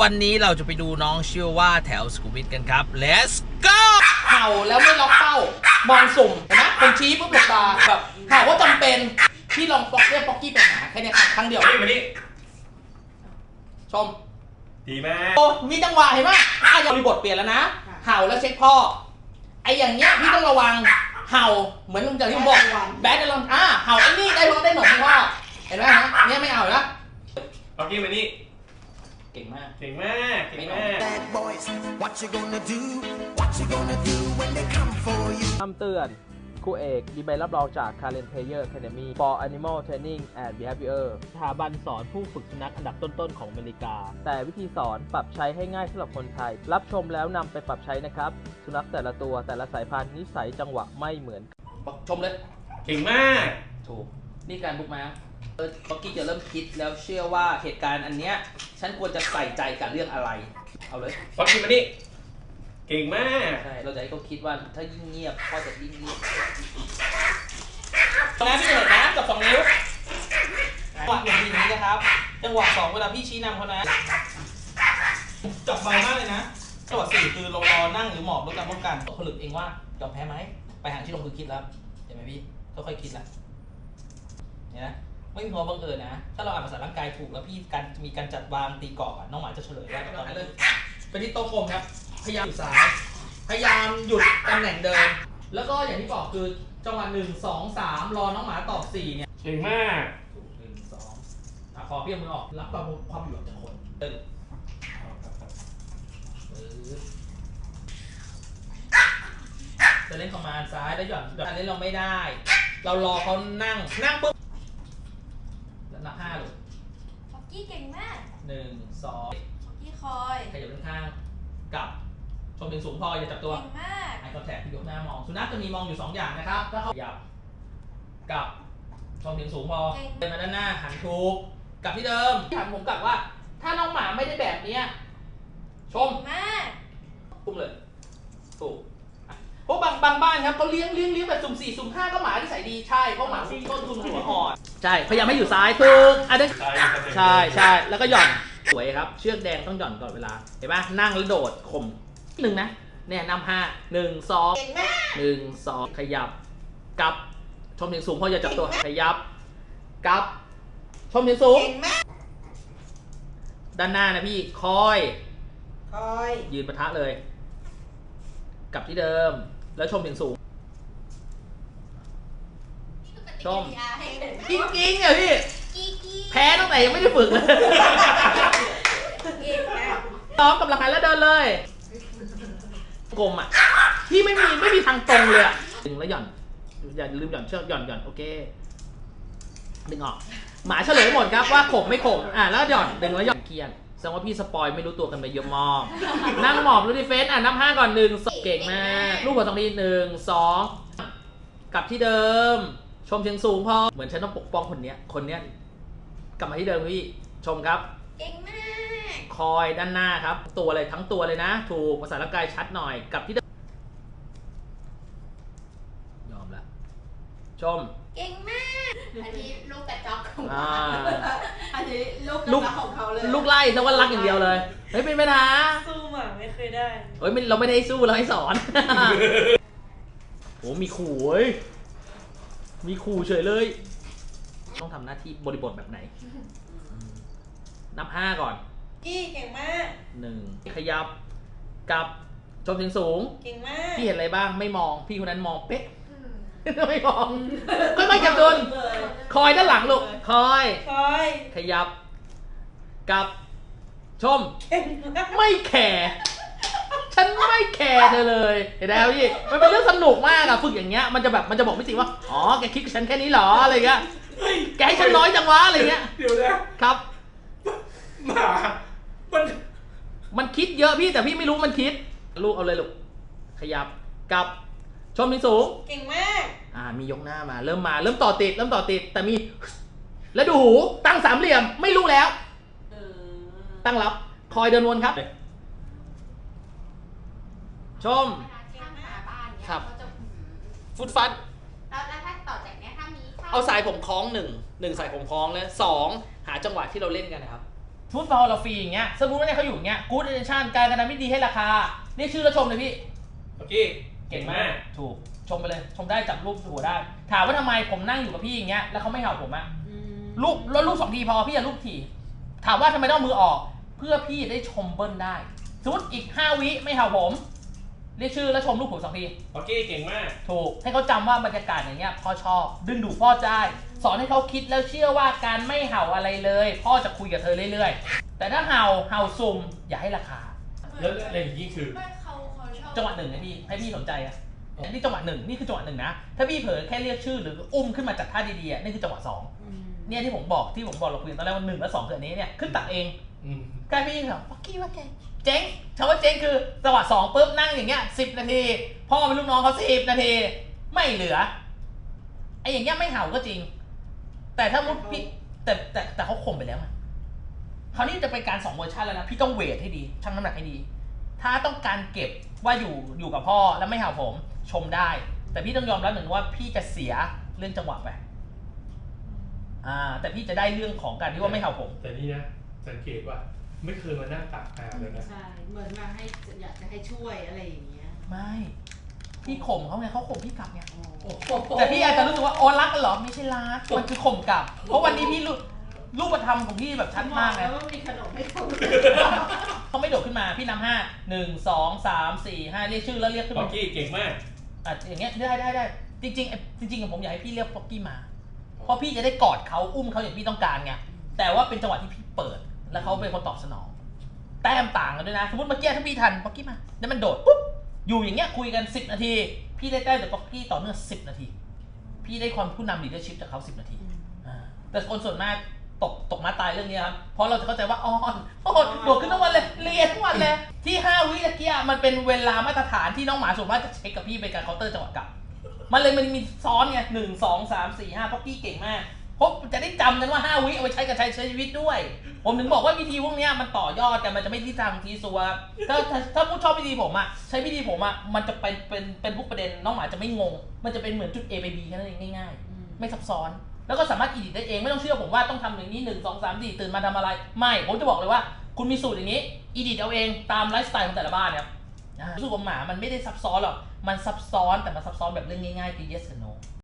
วันนี้เราจะไปดูน้องเชื่อว่าแถวสุขุมวิทกันครับ let's go เห่าแล้วไม่ล็อกเป้ามองสุ่มเห็นไหมคนชี้ปุ๊บหลบตาแบบเห่าว่าจำเป็นพี่ลองป๊อกเรียกป๊อกกี้ไปหาแค่เนี้ยครั้งเดียวมานี่มานี่ชม ดีมากโอ้มีจังหวะเห็นไหมอะยังมีบทเปลี่ยนแล้วนะ เห่าแล้วเช็คพ่อ ไอ้อย่างเงี้ยพี่ต้องระวัง เห่าเหมือนอย่างที่ผมบอก แบดจะลองอ่าเห่าไอ้นี่ได้พ่อได้หนมให้พ่อ เห็นไหมฮะเนี่ยไม่เอานะป๊อกกี้มานี่ เก่งมาก เก่งมาก เก่งมาก Bad boys, what you gonna do? What you gonna do when they come for you? คำเตือนครูเอกมีใบรับรองจาก Karen Player Academy for Animal Training and Behavior สถาบันสอนผู้ฝึกสุนัขอันดับต้นๆของอเมริกา แต่วิธีสอนปรับใช้ให้ง่ายสำหรับคนไทย รับชมแล้วนำไปปรับใช้นะครับ สุนัขแต่ละตัวแต่ละสายพันธุ์นิสัยจังหวะไม่เหมือนกัน บอกชมเลย เก่งมาก ถูก นี่การบุกมาเออ ป๊อกกี้จะเริ่มคิดแล้วเชื่อว่าเหตุการณ์อันเนี้ย ฉันควรจะใส่ใจกับเรื่องอะไร เอาเลย ป๊อกกี้มานี่ เก่งมาก ใช่ เราจะให้เขาคิดว่าถ้ายิ่งเงียบพ่อจะยิ่งเงียบตรงนั้นพี่จะเห็นนะกับสองนิ้วจังหวะหนึ่งทีนี้นะครับ จังหวะสองเวลาพี่ชี้นำเขานะ จับเบามากเลยนะ จังหวะสี่คือเรารอนั่งหรือหมอบด้วยกันป้องกันตกผลึกเองว่า ยอมแพ้ไหม ไปหาที่ลงคือคิดแล้วเห็นไหมพี่ ค่อยๆคิดแล้วเห็น ไหมไม่มีหัวบังเอิญนะ ถ้าเราอ่านภาษาร่างกายถูกแล้วพี่การมีการจัดวางตีกรอบอะน้องหมาจะเฉลยว่าตอนนั้นเลยไปที่โต๊ะกลมครับ พยายามอยู่ซ้าย พยายามหยุดตำแหน่งเดิม แล้วก็อย่างที่บอกคือจังหวะหนึ่งสองสามรอน้องหมาตอบสี่เนี่ยเก่งมากหนึ่งสองอะพอพี่เอามือออกรับความความอยู่จากคนเออปึ๊บจะเล่นคอมมานด์ซ้ายแล้วหย่อนหย่อนอันนี้เราไม่ได้ เรารอเขานั่งนั่งปุ๊บแล้ว นับห้าเลยป๊อกกี้เก่งมากหนึ่งสองป๊อกกี้คอยขยับด้านข้างกลับชมถึงสูงพออย่าจับตัวเก่งมากไอคอนแทคยกหน้ามอง สุนัขจะมีมองอยู่2อย่างนะครับถ้าเขาขยับกลับชมถึงสูงพอเดินมาด้านหน้าหันถูกกลับที่เดิมถามผมกลับว่า ถ้าน้องหมาไม่ได้แบบเนี้ยชมเก่งมากตุ้มเลยถูกอะ เพราะบางบางบ้านครับเขาเลี้ยงเลี้ยงเลี้ยงแบบสุ่มสี่สุ่มห้าก็หมาที่ใส่ดีใช่เพราะหมาที่ต้นทุนหัวอ่อนใช่พยายามให้อยู่ซ้ายถูกอันนี้ใช่ใช่ใช่แล้วก็หย่อนสวยครับ เชือกแดงต้องหย่อนก่อนเวลาเห็นปะนั่งแล้วโดดข่มหนึ่งนะเนี่ยนำห้าหนึ่งสองเก่งมากหนึ่งสองขยับกลับชมถึงสูงพออย่าจับตัวขยับกลับชมถึงสูงเก่งมากด้านหน้านะพี่คอย คอย ยืนปะทะเลย กลับที่เดิม แล้วชมถึงสูง ชมจริงจริงๆอะพี่กี้กี้แพ้ตั้งแต่ยังไม่ได้ฝึกเลยเก่งมากซ้อมกับหลังหันแล้วเดินเลย กลมอะพี่ไม่มีไม่มีทางตรงเลยอะดึงแล้วหย่อน อย่าลืมหย่อนเชือกหย่อนหย่อนโอเค ดึงออก หมาเฉลยหมดครับว่าขมไม่ขมอะแล้วหย่อนดึงแล้วหย่อนเกียนแส ดงว่าพี่สปอยไม่รู้ตัวกันไปเยอะมากนั่งหมอบรู้ดิเฟสอะนับห้าก่อนหนึ่งสองเก่งมากลูกหัวตรงนี้หนึ่งสองกลับที่เดิม ชมเชียงสูงพอเหมือนฉันต้องปกป้องคนเนี้ยคนเนี้ยกลับมาที่เดิมพี่ชมครับ เก่งมากคอยด้านหน้าครับ ตัวเลยทั้งตัวเลยนะ ถูกภาษาร่างกายชัดหน่อยกลับที่เดิมยอมละชม เก่งมากอันนี้ลูกกระจอกของอ่า อันนี้ลูกลูกรักของเขาเลยลูกไล่ซะว่ารักอย่างเดียวเลยเฮ้ยเป็นปัญหาสู้หมาไม่เคยได้เฮ้ยไม่เราไม่ได้ให้สู้เราให้สอนโอ้มีขู่เว้ยมีขู่เฉยเลย ต้องทำหน้าที่บริบทแบบไหน นับห้าก่อนกี้เก่งมากหนึ่งขยับกลับชมเสียงสูง เก่งมากพี่เห็นอะไรบ้างไม่มองพี่คนนั้นมองเป๊ะ ไม่มองค่อยๆจับดุลคอยด้านหลังลูกคอย คอยขยับกลับชมเก่งมากไม่แคร์ฉันไม่แคร์เธอเลยเห็นไหมพี่มันเป็นเรื่องสนุกมากอะฝึกอย่างเงี้ยมันจะแบบมันจะบอกพี่สิว่าอ๋อแกคิดกับฉันแค่นี้เหรออะไรเงี้ยแกให้ฉันน้อยจังวะอะไรเงี้ยเดี๋ยวนะครับหมามันมันคิดเยอะพี่แต่พี่ไม่รู้มันคิด ลูกเอาเลยลูกขยับกลับ ชมที่สูง เก่งมาก อ่า มียกหน้ามา เริ่มมา เริ่มต่อติด เริ่มต่อติด แต่มี แล้วดูหู ตั้งสามเหลี่ยม ไม่รู้แล้ว เออตั้งรับ คอยเดินวนครับ ชมข้างฝาบ้านเนี่ยครับเขาจะหืมฟุตฟัด แล้วแล้วถ้าต่อจากเนี้ยถ้ามีข้วเอาสายผมคล้องหนึ่งหนึ่งสายผมคล้องแล้วสองหาจังหวะที่เราเล่นกันนะครับสมมติพอเราฟรีอย่างเงี้ยสมมติว่าเนี่ยเขาอยู่อย่างเงี้ยกู๊ดเอเจนชั่นการกระทำไม่ดีให้ราคาเรียกชื่อแล้วชมเลยพี่เมื่อกี้เก่งมากถูกชมไปเลย ชมได้จับรูปหัวได้ ถามว่าทำไมผมนั่งอยู่กับพี่อย่างเงี้ยแล้วเขาไม่เห่าผมอะอืมรูปแล้วรูปสองทีพอพี่อย่ารูปทีถามว่าทำไมต้องเอามือออก เพื่อพี่ได้ชมเบิ้ลได้สมมติอีกห้าวิไม่เห่าผมเรียกชื่อแล้วชมรูปผมสองทีเมื่อกี้เก่งมาก ถูกให้เขาจำว่าบรรยากาศอย่างเงี้ยพ่อชอบ ดึงดูดพ่อได้สอนให้เขาคิดแล้วเชื่อว่าการไม่เห่าอะไรเลย พ่อจะคุยกับเธอเรื่อยๆ แต่ถ้าเห่าเห่าซุ่มอย่าให้ราคาแล้วอะไรอย่างนี้คือ ไม่ จังหวะหนึ่งนะพี่ให้พี่สนใจอะนี่จังหวะหนึ่งนี่คือจังหวะหนึ่งนะ ถ้าพี่เผลอแค่เรียกชื่อหรืออุ้มขึ้นมาจากท่าดีๆอะนี่คือจังหวะสองอืมเนี่ยที่ผมบอกที่ผมบอกเราคุยกันตอนแรกว่าหนึ่งและสองคืออันนี้เนี่ยขึ้นตักเองอืมกลายเป็นแบบปักกี้ว่าแกเจ๊งคำว่าเจ๊งคือจังหวะสองปุ๊บนั่งอย่างเงี้ยสิบนาทีพ่อเป็นลูกน้องเขาสิบนาที ไม่เหลือไอ้อย่างเงี้ยไม่เห่าก็จริง แต่ถ้ามุดพี่แต่แต่แต่เขาข่มไปแล้วอะคราวนี้จะเป็นการสองเวอร์ชันแล้วนะพี่ต้องเวทให้ดีชั่งน้ำหนักให้ดี ถ้าต้องการเก็บว่าอยู่อยู่กับพ่อแล้วไม่เห่าผมชมได้ แต่พี่ต้องยอมรับหนึ่งว่าพี่จะเสียเรื่องจังหวะไปอ่า แต่พี่จะได้เรื่องของการที่ว่าไม่เห่าผม แต่นี่นะสังเกตว่าไม่เคยมานั่งตักอาเลยนะใช่ เหมือนมาให้อยากจะให้ช่วยอะไรอย่างเงี้ย ไม่พี่ข่มเขาไงเขาข่มพี่กลับไงโอ้แต่พี่อาจจะรู้สึกว่าโอ้รักกันเหรอไม่ใช่รักมันคือข่มกลับ เพราะวันนี้พี่รู้ รูปธรรมของพี่แบบชัดมากเลเลยยว่ามีขนมให้เขาเขาไม่โดดขึ้นมาพี่นำห้าหนึ่งสองสามสี่ห้าเรียกชื่อแล้วเรียกขึ้นเมื่มาอกี้เก่งมาก อะอย่างเงี้ยได้ได้ได้จริงๆจริงๆผมอยากให้พี่เรียกป๊อกกี้มา เพราะพี่จะได้กอดเขาอุ้มเขาอย่างพี่ต้องการไงแต่ว่าเป็นจังหวะที่พี่เปิด แล้วเขาเป็นคนตอบสนอง แต้มต่างกันด้วยนะ สมมติเมื่อกี้ถ้าพี่ทันป๊อกกี้มาแล้วมันโดดปุ๊บอยู่อย่างเงี้ยคุยกัน 10 นาที พี่ได้แต้มจากป๊อกกี้ต่อเนื่อง10 นาที พี่ได้ความผู้นำลีดเดอร์ชิพจากเขา10 นาทีอ่าแต่คนส่วนมาก ตกตกมาตายเรื่องนี้ครับ เพราะเราจะเข้าใจว่าอ่อนอ่อนโดดขึ้นทั้งวันเลย เรียนทั้งวันเลย ที่5วิตะเกียมันเป็นเวลามาตรฐานที่น้องหมาส่วนมากจะเช็คกับพี่เป็นการเคาน์เตอร์จังหวะกลับ มันเลยมันมีซ้อนไงหนึ่งสองสามสี่ห้าพ็อกกี้เก่งมากเพราะจะได้จำกันว่าห้าวิเอาไปใช้กับใช้ใช้ชีวิตด้วย ผมถึงบอกว่าวิธีพวกเนี้ยมันต่อยอดกันมันจะไม่ที่ทางทีซัวถ้าถ้าถ้าผู้ชอบวิธีผมอะใช้วิธีผมอะมันจะเป็นเป็นเป็นพวกประเด็นน้องหมาจะไม่งง มันจะเป็นเหมือนจุด A ไป B แค่นั้นเองง่าย ๆ ไม่ซับซ้อน แล้วก็สามารถอิดิทได้เองไม่ต้องเชื่อผมว่าต้องทำอย่างนี้หนึ่งสองสามสี่ตื่นมาทำอะไร ไม่ ผมจะบอกเลยว่า คุณมีสูตรอย่างนี้อิดิทเอาเองตามไลฟ์สไตล์ของแต่ละบ้านเนี่ยอ่ารู้สึกว่าหมามันไม่ได้ซับซ้อนหรอกมันซับซ้อนแต่มันซับซ้อนแบบเรื่องง่ายๆคือ yes and no